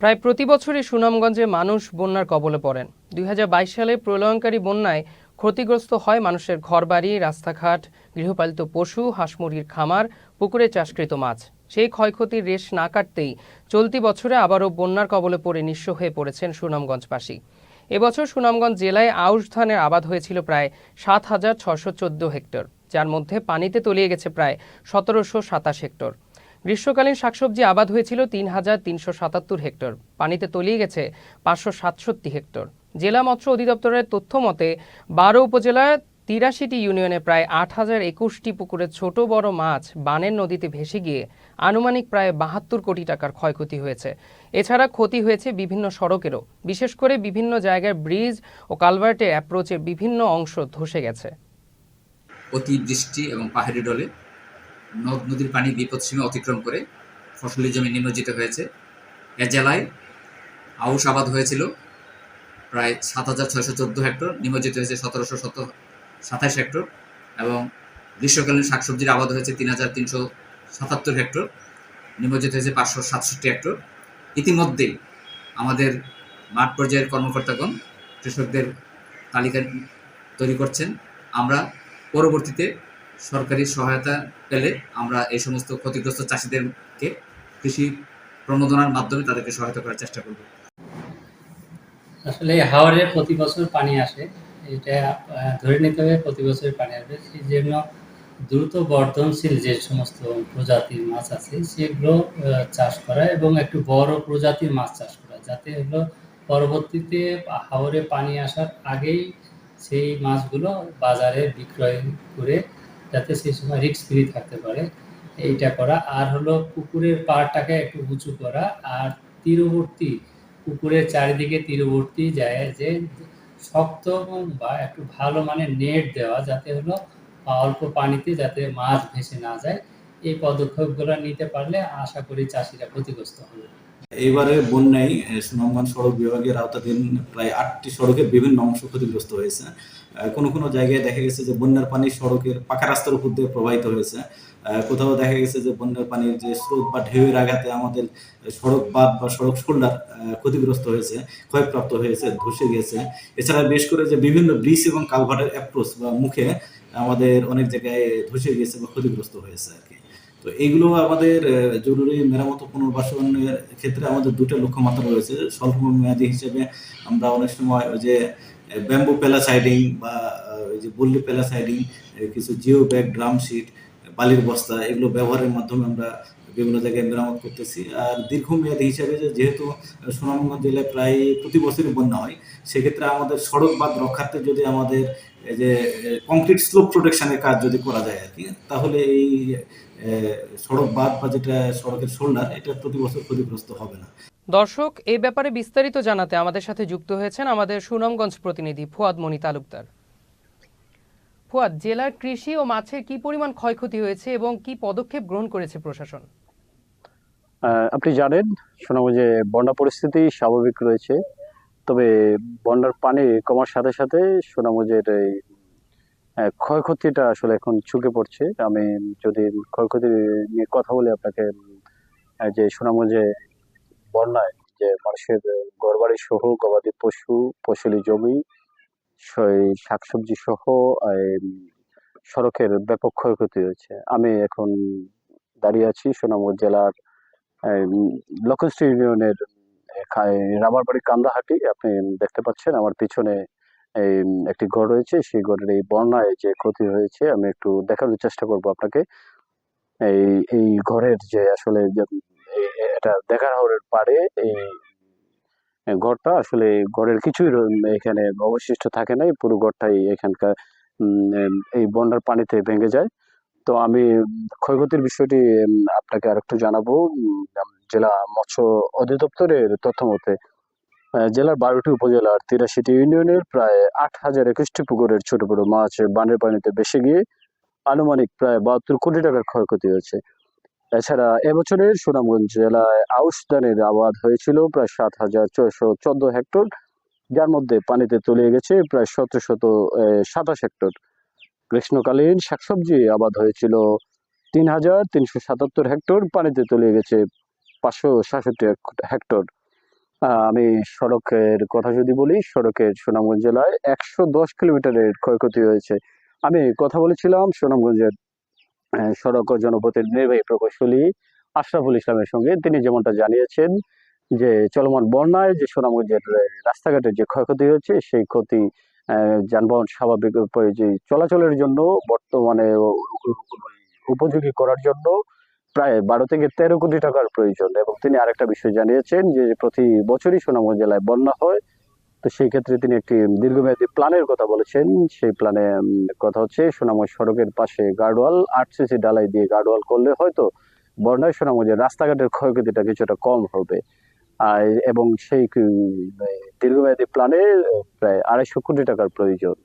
প্রায় প্রতি বছরই সুনামগঞ্জে মানুষ বন্যার কবলে পড়েন। দুই হাজার বাইশ সালে প্রলয়ঙ্কারী বন্যায় ক্ষতিগ্রস্ত হয় মানুষের ঘরবাড়ি, রাস্তাঘাট, গৃহপালিত পশু হাঁস মুরগির খামার, পুকুরে চাষকৃত মাছ। সেই ক্ষয়ক্ষতির রেশ না কাটতেই চলতি বছরে আবারও বন্যার কবলে পড়ে নিঃস্ব হয়ে পড়েছেন সুনামগঞ্জবাসী। এবছর সুনামগঞ্জ জেলায় আউশ ধানের আবাদ হয়েছিল প্রায় সাত হাজার ছশো হেক্টর, যার মধ্যে পানিতে তলিয়ে গেছে প্রায় সতেরোশো সাতাশ হেক্টর। গ্রীষ্মকালীন শাকসবজি আবাদ হয়েছিল তিন হাজার তিনশো সাতাত্তর হেক্টর। পানিতে তলিয়ে গেছে পাঁচশো সাতষট্টি হেক্টর। জেলা মৎস্য অধিদপ্তরের তথ্য মতে, বারো উপজেলার তিরাশিটি ইউনিয়নে প্রায় আট হাজার একুশটি পুকুরে ছোট বড় মাছ বানের নদীতে ভেসে গিয়ে আনুমানিক প্রায় বাহাত্তর কোটি টাকার ক্ষয়ক্ষতি হয়েছে। এছাড়া ক্ষতি হয়েছে বিভিন্ন সড়কেরও। বিশেষ করে বিভিন্ন জায়গায় ব্রিজ ও কালভার্টের অ্যাপ্রোচের বিভিন্ন অংশ ধসে গেছে। অতিবৃষ্টি এবং পাহাড়ি ডলে নদ নদীর পানি বিপদসীমা অতিক্রম করে ফসলি জমি নিমজ্জিত হয়েছে। এ জেলায় আউশ আবাদ হয়েছিল। প্রায় সাত হাজার ছয়শো চোদ্দ হেক্টর, নিমজ্জিত হয়েছে সতেরোশো শত সাতাশ হেক্টর এবং গ্রীষ্মকালীন শাকসবজির আবাদ হয়েছে তিন হাজার তিনশো সাতাত্তর হেক্টর, নিমজ্জিত হয়েছে পাঁচশো সাতষট্টি হেক্টর। ইতিমধ্যেই আমাদের মাঠ পর্যায়ের কর্মকর্তাগণ, কৃষকদের তালিকা তৈরি করছেন। আমরা পরবর্তীতে সরকারি সহায়তা পেলে আমরা এই সমস্ত ক্ষতিগ্রস্ত চাষিদেরকে কৃষি প্রণোদনার মাধ্যমে তাদেরকে সহায়তা করার চেষ্টা করব। আসলে হাওড়ে প্রতি বছর পানি আসে, এটা ধরে নিতে হবে প্রতি বছর পানি আসবে। সেই জন্য দ্রুত বর্ধনশীল যে সমস্ত প্রজাতির মাছ আছে, সেগুলো চাষ করা এবং একটু বড় প্রজাতির মাছ চাষ করা, যাতে হলো পরবর্তীতে হাওরে পানি আসার আগেই সেই মাছগুলো বাজারে বিক্রয় করে যাতে সেই সময় রিস্ক ফ্রি থাকতে পারে, এইটা করা। আর হলো পুকুরের পাড়টাকে একটু উঁচু করা। আর তীরবর্তী, পুকুরের চারিদিকে তীরবর্তী যায় যে শক্ত বা একটু ভালো মানে নেট দেওয়া, যাতে হলো অল্প পানিতে যাতে মাছ ভেসে না যায়, এই পদক্ষেপগুলো নিতে পারলে আশা করি চাষিরা ক্ষতিগ্রস্ত হবে। এইবারে বন্যায় সুনামগঞ্জ সড়ক বিভাগের আওতাধীন প্রায় আটটি সড়কের বিভিন্ন অংশ ক্ষতিগ্রস্ত হয়েছে। কোনো কোনো জায়গায় দেখা গেছে যে বন্যার পানি সড়কের পাকা রাস্তার উপর দিয়ে প্রবাহিত হয়েছে। কোথাও দেখা গেছে যে বন্যার পানির যে স্রোত বা ঢেউয়ের আঘাতে আমাদের সড়ক বাঁধ বা সড়ক শোল্ডার ক্ষতিগ্রস্ত হয়েছে, ক্ষয়প্রাপ্ত হয়েছে, ধসে গেছে। এছাড়া বেশ করে যে বিভিন্ন ব্রিজ এবং কালভার্টের অ্যাপ্রোচ বা মুখে আমাদের অনেক জায়গায় ধসে গেছে বা ক্ষতিগ্রস্ত হয়েছে আর কি। তো এইগুলো আমাদের জরুরি মেরামত পুনর্বাসনের ক্ষেত্রে আমাদের দুটো লক্ষ্যমাত্রা রয়েছে। স্বল্প মেয়াদী হিসেবে আমরা অনেক সময় ওই যে ব্যাম্বু প্যালাসাইডিং বা ওই যে বল্লি প্যালাসাইডিং কিছু জিও ব্যাগ, ড্রাম শিট, বালির বস্তা, এগুলো ব্যবহারের মাধ্যমে আমরা বিভিন্ন জায়গায় মেরামত করতেছি। আর দীর্ঘমেয়াদী হিসেবে যেহেতু সুনামগঞ্জ জেলায় প্রায় প্রতি বছরই বন্যা হয়, সেক্ষেত্রে আমাদের সড়ক বাঁধ রক্ষার্থে যদি আমাদের যে কংক্রিট স্লোপ প্রোটেকশনের কাজ যদি করা যায় আর কি, তাহলে এই সড়ক বাঁধ বা যেটা সড়কের শোল্ডার এটা প্রতি বছর ক্ষতিগ্রস্ত হবে না। দর্শক এই ব্যাপারে বিস্তারিত জানাতে আমাদের সাথে যুক্ত হয়েছেন আমাদের সুনামগঞ্জ প্রতিনিধি ফুয়াদ মনি তালুকদার ফুয়াদ জেলার কৃষি ও মাছের কি পরিমাণ ক্ষয়ক্ষতি হয়েছে এবং কি পদক্ষেপ গ্রহণ করেছে প্রশাসন? আহ, আপনি জানেন সুনামগঞ্জে বন্যা পরিস্থিতি স্বাভাবিক রয়েছে তবে বন্যার পানি কমার সাথে সাথে সুনামগঞ্জের এই ক্ষয়ক্ষতিটা আসলে এখন ঝুঁকে পড়ছে। আমি যদি ক্ষয়ক্ষতি নিয়ে কথা বলি আপনাকে যে আহ, যে সুনামগঞ্জে বন্যায় যে মানুষের ঘরবাড়ি সহ গবাদি পশু ফসলি জমি শাকসবজি সহ সড়কের ব্যাপক ক্ষয়ক্ষতি হয়েছে। আমি এখন দাঁড়িয়ে আছি সুনামগঞ্জ জেলার লক্ষণশ্রী ইউনিয়নের রাবারবাড়ি কান্দাহাটি আপনি দেখতে পাচ্ছেন আমার পিছনে এই একটি ঘর রয়েছে, সেই ঘরের এই বন্যায় যে ক্ষতি হয়েছে, আমি একটু দেখানোর চেষ্টা করব আপনাকে। এই এই ঘরের যে আসলে এটা দেখার হরের পারে এই ঘরটা আসলে ঘরের কিছুই এখানে অবশিষ্ট থাকে নাই, পুরো ঘরটাই এখানকার এই বন্যার পানিতে ভেঙে যায়। তো আমি ক্ষয়ক্ষতির বিষয়টি আপনাকে আরেকটু জানাব জেলা মৎস্য অধিদপ্তরের তথ্য মতে জেলার বারোটি উপজেলার তিরাশিটি ইউনিয়নের প্রায় আট হাজার একুশটি পুকুরের ছোট বড় মাছ বানের পানিতে ভেসে গিয়ে আনুমানিক প্রায় বাহাত্তর কোটি টাকার ক্ষয়ক্ষতি হয়েছে। এছাড়া এবছরের সুনামগঞ্জ জেলায় আউশ ধানের আবাদ হয়েছিল প্রায় সাত হাজার ছয়শো চোদ্দ হেক্টর, যার মধ্যে পানিতে তলিয়ে গেছে প্রায় শত শত সাতাশ হেক্টর। গ্রীষ্মকালীন শাকসবজি আবাদ হয়েছিল তিন হাজার তিনশো সাতাত্তর হেক্টর, পানিতে তলিয়ে গেছে পাঁচশো সাতষট্টি হেক্টর। আমি সড়কের কথা যদি বলি, সড়কের সুনামগঞ্জ জেলায় একশো দশ কিলোমিটারের ক্ষয়ক্ষতি হয়েছে। আমি কথা বলেছিলাম সুনামগঞ্জের সড়ক ও জনপথের নির্বাহী প্রকৌশলী আশরাফুল ইসলামের সঙ্গে। তিনি যেমনটা জানিয়েছেন যে, চলমান বন্যায় যে সুনামগঞ্জের রাস্তাঘাটের যে ক্ষয়ক্ষতি হয়েছে, সেই ক্ষতি যানবাহন স্বাভাবিক যে চলাচলের জন্য, বর্তমানে উপযোগী করার জন্য প্রায় বারো থেকে তেরো কোটি টাকার প্রয়োজন। এবং তিনি আরেকটা বিষয় জানিয়েছেন যে প্রতি বছরই সুনামগঞ্জ জেলায় বন্যা হয়। তো সেই ক্ষেত্রে তিনি একটি দীর্ঘমেয়াদী প্ল্যানের কথা বলেছেন। সেই প্ল্যানে কথা হচ্ছে সুনামগঞ্জ সড়কের পাশে গার্ডওয়াল আট সিসি ডালাই দিয়ে গার্ডওয়াল করলে হয়তো বন্যায় সুনামগঞ্জের রাস্তাঘাটের ক্ষয়ক্ষতিটা কিছুটা কম হবে। আর, এবং সেই দীর্ঘমেয়াদী প্ল্যানে প্রায় আড়াইশো কোটি টাকার প্রয়োজন।